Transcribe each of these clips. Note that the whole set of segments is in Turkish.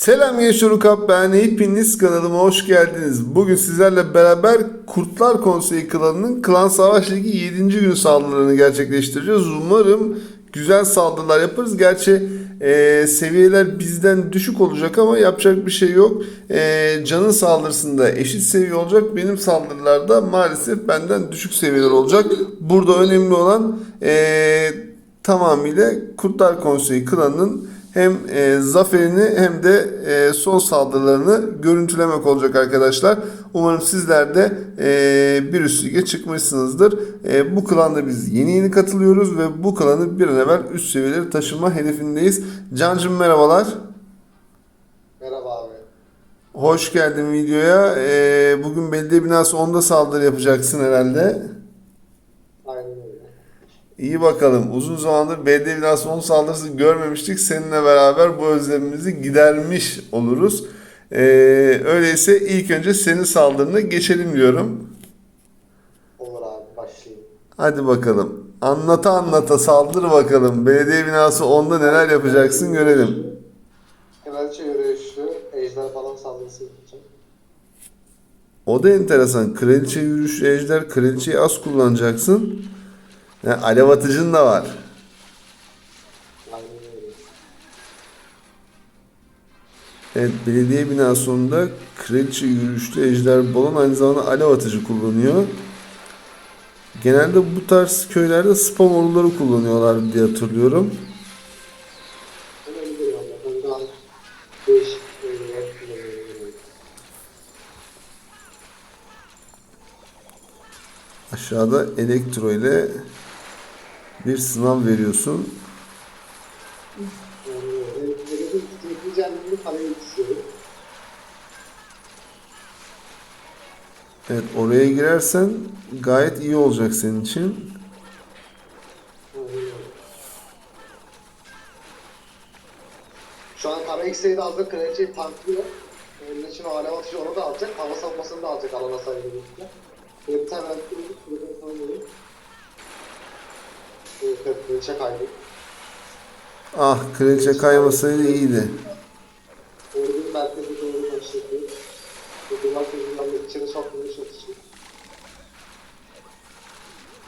Selam gençler Ukap ben hepiniz kanalıma hoş geldiniz. Bugün sizlerle beraber Kurtlar Konseyi klanının Klan Savaş Ligi 7. gün saldırılarını gerçekleştireceğiz. Umarım güzel saldırılar yaparız. Gerçi e, seviyeler bizden düşük olacak ama yapacak bir şey yok. E, canın saldırısında eşit seviye olacak. Benim saldırılarda maalesef benden düşük seviyeler olacak. Burada önemli olan e, tamamıyla Kurtlar Konseyi klanının hem e, zaferini hem de e, son saldırılarını görüntülemek olacak arkadaşlar. Umarım sizler de e, bir üst lige çıkmışsınızdır. E, bu klanda biz yeni yeni katılıyoruz ve bu klanı bir an evvel üst seviyeleri taşıma hedefindeyiz. Cancım merhabalar. Merhaba abi. Hoş geldin videoya. E, bugün belediye binası 10'da saldırı yapacaksın herhalde. İyi bakalım. Uzun zamandır belediye binası 10 saldırısı görmemiştik. Seninle beraber bu özlemimizi gidermiş oluruz. Ee, öyleyse ilk önce senin saldırına geçelim diyorum. Olur abi başlayayım. Hadi bakalım. Anlata anlata saldır bakalım. Belediye binası 10'da neler yapacaksın görelim. Kraliçe yürüyüşlü, ejder falan saldırısı yapacağım. O da enteresan. Kraliçe yürüyüşlü ejder. Kraliçeyi az kullanacaksın. Yani alev atıcın da var. Evet, belediye binasında kraliçe yürüyüşlü ejder balon aynı zamanda alev atıcı kullanıyor. Genelde bu tarz köylerde spam orduları kullanıyorlar diye hatırlıyorum. Aşağıda elektro ile bir sınav veriyorsun. Evet, oraya girersen gayet iyi olacak senin için. Şu an kara X'eyi de aldı. Kraliçeyi tanklıyor. Onun için o alev atıcı onu da alacak. Hava savunmasını da alacak alana. Böyle bir tane ben kraliçe kaydı. Ah, kraliçe kaymasaydı iyiydi. Ordunun merkeze doğru başladı. Ve duvar kırıcılarla içeri sokmaya çalışıyor.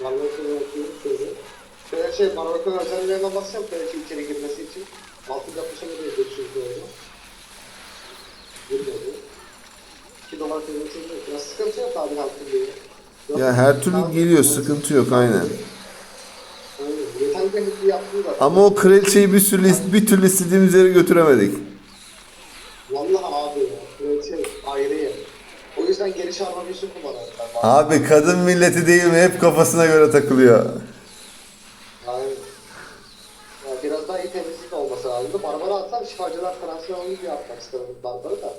Yapıyorum şöyle. Şöyle şey, Marokko'nun özelliklerine basacağım Kraliçe içeri girmesi için. Altı yapmışa mı diye geçiyor böyle. Girmedi. İki dolar kırmızı Ya sıkıntı yok abi halkın diye. Ya her türlü geliyor, sıkıntı yok. Aynen. Hızlı yaptığı da. Ama o kraliçeyi bir türlü bir türlü istediğimiz yere götüremedik. Vallahi abi ya. Kraliçe ayrı yer. O yüzden geri çağırma bir ben. Abi kadın milleti değil mi? Hep kafasına göre takılıyor. Aynen. Ya biraz daha iyi temizlik olması lazımdı. Barbara atsam şifacılar transfer gibi yapmak istedim Barbara da.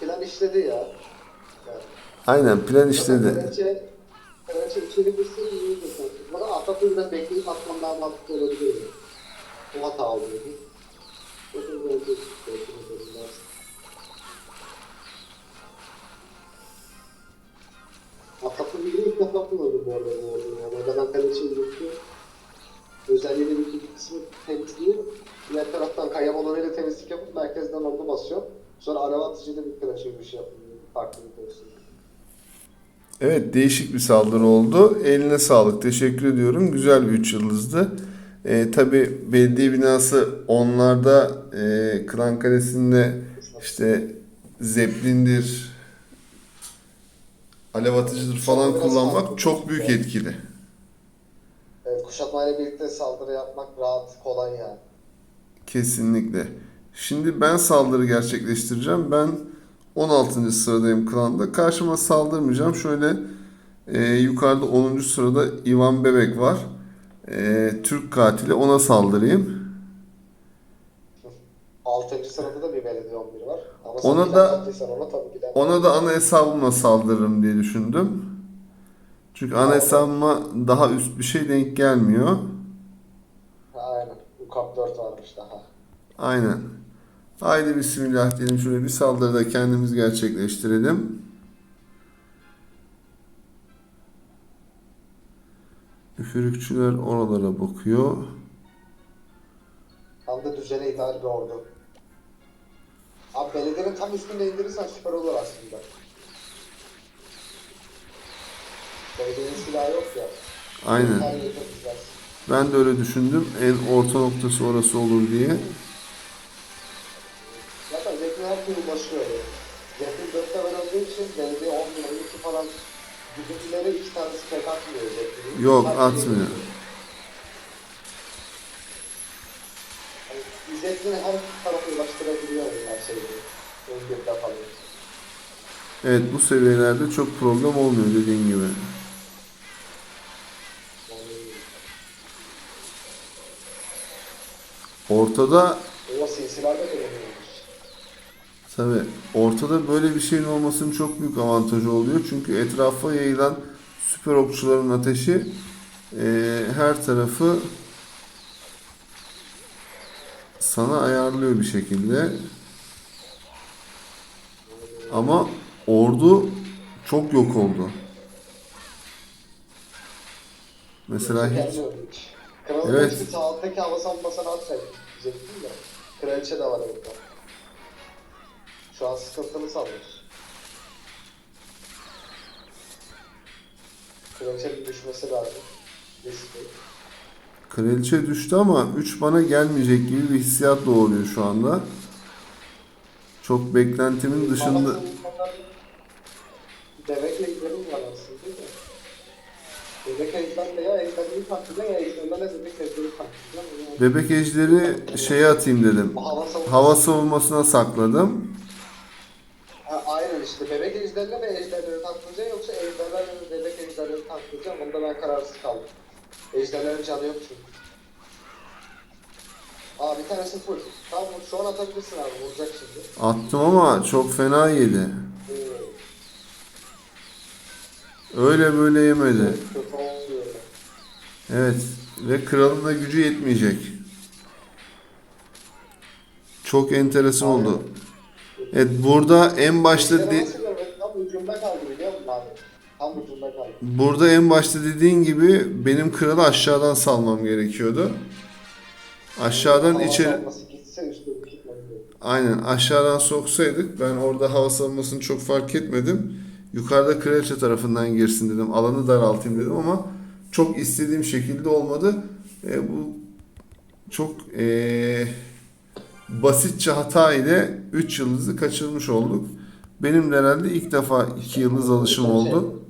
Plan işledi ya. Yani. Aynen plan işledi. Kraliçe, kraliçe içeri girsin iyi sanki. Bana Atatürk'ü biraz bekleyip atmam daha mantıklı olabilir. O hata oldu. Bakın böyle bir şey. Atatürk'ü ilk defa kullandım bu arada bu oyunu. Yani ben kraliçeyi yürüttüm. Özelliği bir kısmı temizliği. Diğer taraftan kaya balonuyla temizlik yapıp merkezden orada basıyorum. Sonra araba atıcıyla bir kraliçe bir şey yapıyorum. Farklı bir olsun. Evet değişik bir saldırı oldu. Eline sağlık. Teşekkür ediyorum. Güzel bir 3 yıldızdı. Ee, Tabi belediye binası onlarda e, Klan Kalesi'nde işte zeplindir, alev atıcıdır falan kullanmak çok büyük etkili. Evet, kuşatmayla birlikte saldırı yapmak rahat, kolay yani. Kesinlikle. Şimdi ben saldırı gerçekleştireceğim. Ben 16. sıradayım klanda. Karşıma saldırmayacağım. Şöyle e, yukarıda 10. sırada Ivan Bebek var. E, Türk katili ona saldırayım. 6. sırada da bir belediye 11 var. Ama Ona da- ona tabii ki. Ona da ana hesabıma saldırırım diye düşündüm. Çünkü ana hesabıma daha üst bir şey denk gelmiyor. Aynen. UKAP 4 varmış daha. Aynen. Haydi bismillah diyelim. Şöyle bir saldırıda kendimiz gerçekleştirelim. Üfürükçüler oralara bakıyor. Tam da düzene ideal bir ordu. Bak belediyenin tam üstünde indirirsen süper olur aslında. Belediyenin silahı yok ya. Aynen. Ben de öyle düşündüm. En orta noktası orası olur diye. Level 2 falan bizimkileri iki tanesi pek atmıyor Zekin'in. Yok, Her atmıyor. Yani her tarafa ulaştırabiliyor her şeyi. 11'de falan. Evet bu seviyelerde çok problem olmuyor dediğin gibi. Ortada o silsilerde de deniyormuş. Tabi ortada böyle bir şeyin olmasının çok büyük avantajı oluyor. Çünkü etrafa yayılan süper okçuların ateşi eee, her tarafı sana ayarlıyor bir şekilde. Ama ordu çok yok oldu. Mesela hiç. Kralın Evet. alttaki hava savunmasını atsaydık diyecektim de. Kraliçe de var orada. Şu an sıkıntılı sanıyoruz. Kraliçenin düşmesi lazım. Riskli. Kraliçe düştü ama 3 bana gelmeyecek gibi bir hissiyat doğuruyor şu anda. Çok beklentimin dışında. Devekle gidelim var aslında değil mi? Bebek ejderle ya ejderleri taktılar ya ejderlerle bebek ejderi şeye atayım dedim. Hava savunmasına sakladım. Aynen işte bebek ejderle mi ejderleri taktıracağım yoksa ejderlerle mi bebek ejderleri taktıracağım onda ben kararsız kaldım. Ejderlerin canı yok çünkü. Aa bir tanesi full. Tamam şu an atabilirsin abi vuracak şimdi. Attım ama çok fena yedi. Öyle böyle yemedi. Evet ve kralın da gücü yetmeyecek. Çok enteresan oldu. Evet burada en başta de- burada en başta dediğin gibi benim kralı aşağıdan salmam gerekiyordu. Aşağıdan içeri gitmedi. Aynen aşağıdan soksaydık ben orada hava savunmasını çok fark etmedim. Yukarıda kraliçe tarafından girsin dedim. Alanı daraltayım dedim ama çok istediğim şekilde olmadı. E, bu çok e, basitçe hata ile 3 yıldızı kaçırmış olduk. Benim de herhalde ilk defa 2 yıldız alışım oldu.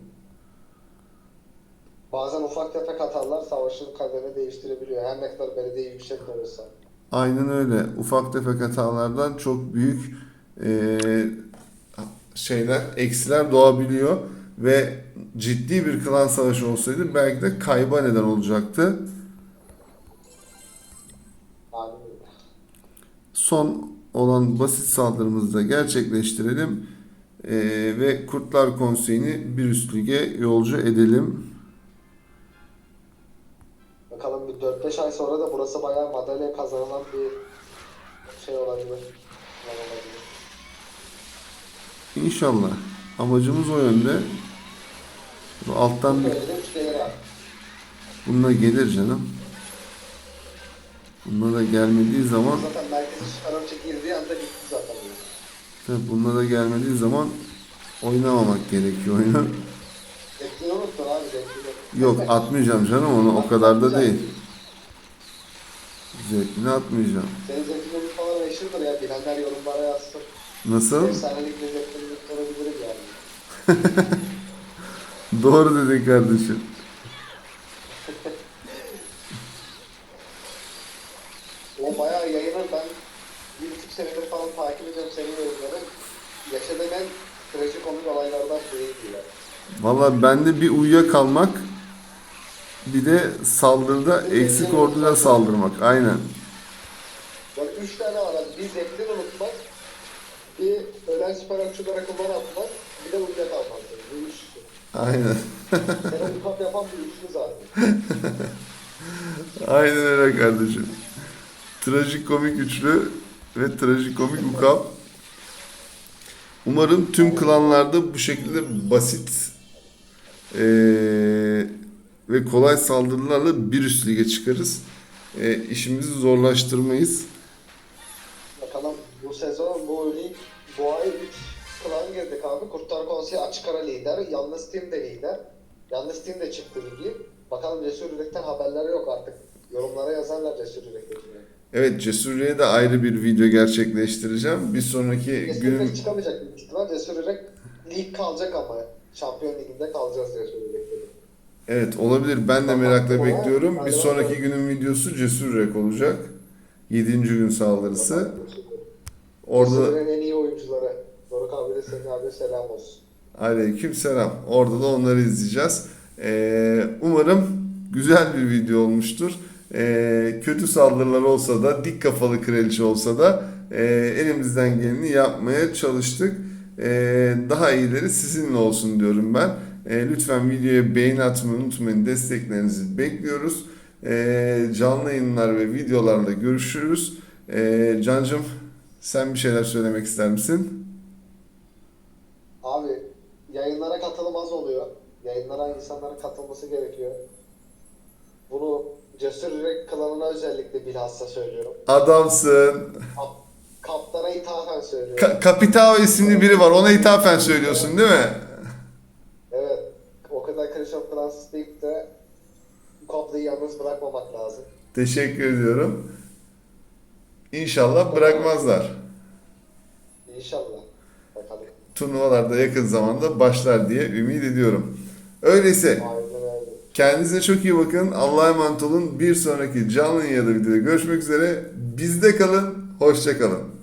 Bazen ufak tefek hatalar savaşın kaderini değiştirebiliyor. Her ne kadar belediye yüksek olsa. Aynen öyle. Ufak tefek hatalardan çok büyük e, şeyler, eksiler doğabiliyor ve ciddi bir klan savaşı olsaydı belki de kayba neden olacaktı. Son olan basit saldırımızı da gerçekleştirelim E, ve Kurtlar Konseyi'ni bir üst lige yolcu edelim. Bakalım bir 4-5 ay sonra da burası bayağı madalya kazanılan bir şey olabilir. İnşallah. Amacımız o yönde. Alttan bir bununla gelir canım. Bununla da gelmediği zaman Zaten merkezi çıkarınca girdiği anda bitti zaten. Tabii bununla da gelmediği zaman oynamamak gerekiyor oyunu. Zevkini unuttun abi zevkini. Yok atmayacağım canım onu o kadar da değil. Zevkini atmayacağım. Senin zevkini unutmalar meşhurdur ya. Bilenler yorumlara yazsın. Nasıl? Efsanelik ve zevkini unutturabilirim yani. Doğru dedin kardeşim. O bayağı yayını ben bir buçuk senedir falan takip ediyorum senin yayınları. Yaşadığım en trajikomik olaylardan biriydi ya. Valla bende bir uyuyakalmak bir de saldırıda eksik orduya saldırmak. Aynen. Yani üç tane var abi. Bir zevkini unutmak, bir ölen süper akçılara kullan atmak, bir de uyuyakalmak. Bu üçlü. Aynen. Bu kap yapan bir üçlü zaten. Aynen öyle kardeşim. Trajikomik üçlü ve trajikomik ukap. Umarım tüm klanlarda bu şekilde basit eee, ve kolay saldırılarla bir üst lige çıkarız. Eee, işimizi zorlaştırmayız. Bakalım bu sezon bu söyleyeyim. Bu ay 3 klan girdik abi. Kurtlar Konseyi açık ara lider. Yalnız Team de lider. Yalnız Team de çıktı ligi. Bakalım Cesur Yürek'ten haberleri yok artık. Yorumlara yazarlar Cesur Yürek'te. Evet Cesur'e de ayrı bir video gerçekleştireceğim. Bir sonraki Cesur günün çıkamayacak büyük ihtimal. Cesur lig kalacak ama. Şampiyon Ligi'nde kalacağız Cesur. Evet olabilir. Ben de merakla bekliyorum. Bir sonraki günün videosu Cesur Rek olacak. 7. gün saldırısı. Orada Cesur'un en iyi oyuncuları. Doruk abi de senin abi selam olsun. aleyküm selam. Orada da onları izleyeceğiz. Ee, umarım güzel bir video olmuştur. Ee, kötü saldırılar olsa da, dik kafalı kraliçe olsa da e, elimizden geleni yapmaya çalıştık. Ee, daha iyileri sizinle olsun diyorum ben. Ee, lütfen videoya beğeni atmayı unutmayın. Desteklerinizi bekliyoruz. Ee, canlı yayınlar ve videolarla görüşürüz. Ee, Cancım sen bir şeyler söylemek ister misin? Abi yayınlara katılım az oluyor. Yayınlara insanların katılması gerekiyor. Bunu Cesur Yürek klanına özellikle bilhassa söylüyorum. Adamsın. Kap, kaptana ithafen söylüyorum. Ka- Kapitao isimli biri var. Ona ithafen söylüyorsun değil mi? evet. O kadar Clash of Clans deyip de Koplı'yı yalnız bırakmamak lazım. Teşekkür ediyorum. İnşallah bırakmazlar. İnşallah. Bakalım. Turnuvalarda yakın zamanda başlar diye ümit ediyorum. Öyleyse. Kendinize çok iyi bakın. Allah'a emanet olun. Bir sonraki canlı yayın ya da videoda görüşmek üzere. Bizde kalın. Hoşça kalın.